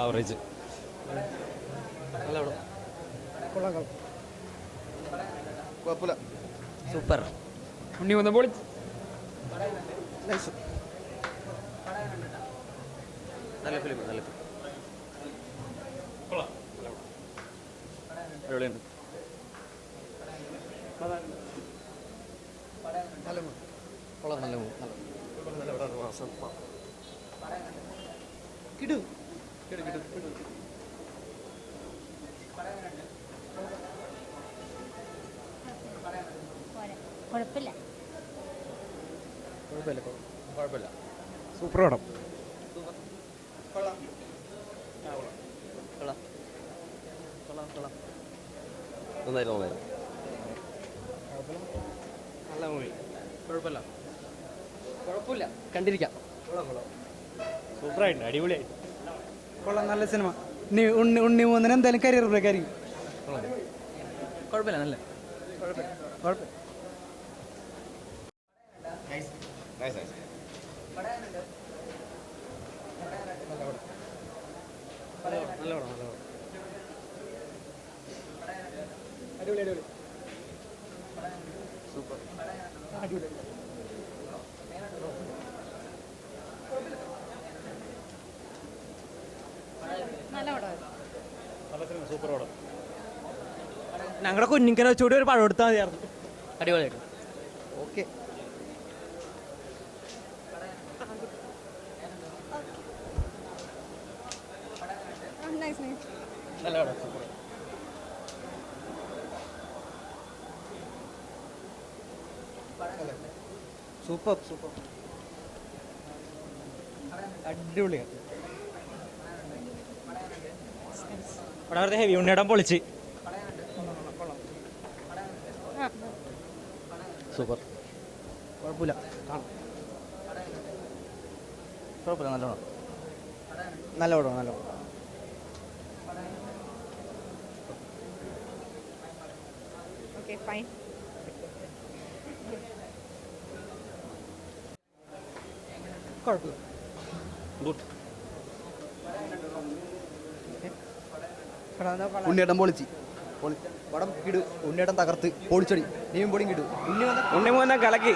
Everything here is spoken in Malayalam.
Average super Unni വന്ന പൊളി നല്ല ഫിലിം നല്ല ഫിലിം അടിപൊളിയുണ്ട്. കൊള്ളാം നല്ല മൂവ് നല്ല കുഴപ്പമില്ല. കുഴപ്പമില്ല സൂപ്പർ പടം. കൊള്ളാം കൊള്ളാം കൊള്ളാം നന്നായിരുന്നു നന്നായിരുന്നു കുഴപ്പമില്ല. കുഴപ്പമില്ല. കണ്ടിരിക്കാം. സൂപ്പറായിട്ടുണ്ട്. അടിപൊളിയായിട്ട് കൊള്ളാം നല്ല സിനിമ. ഉണ്ണി ഉണ്ണി ഉണ്ണി മൂന്നിന് എന്തായാലും കരിയർ ബ്രേക്ക് ആയിരിക്കും. കുഴപ്പമില്ല നല്ല. കുഴപ്പമില്ല അടിപൊളി അടിപൊളി. സൂപ്പർ പടം ഞങ്ങളുടെ കുഞ്ഞിക്കനെ വെച്ചുകൂടി ഒരു പഴം എടുത്താൽ മതിയായിരുന്നു. അടിപൊളിയായിട്ട്. ഓക്കെ. നല്ല പടം സൂപ്പർ. Super super. അടിപൊളിയാണ് ഇവിടെ വെറുതെ ഹെവി ഉണ്ണിയിടം പൊളിച്ച്. സൂപ്പർ. കുഴപ്പമില്ല. കുഴപ്പമില്ല. നല്ലോണം. നല്ല പടം നല്ല പടം ഓക്കെ ഫൈൻ കുഴപ്പമില്ല. ഗുഡ്? ഉണ്ണിയേട്ടൻ പൊളിച്ച്. പൊളി പടം കിടു ഉണ്ണിയേട്ടൻ തകർത്ത്. പൊളിച്ചടി. നീയും പൊടിയും കിടു. ഉണ്ണി വന്ന കലക്കി.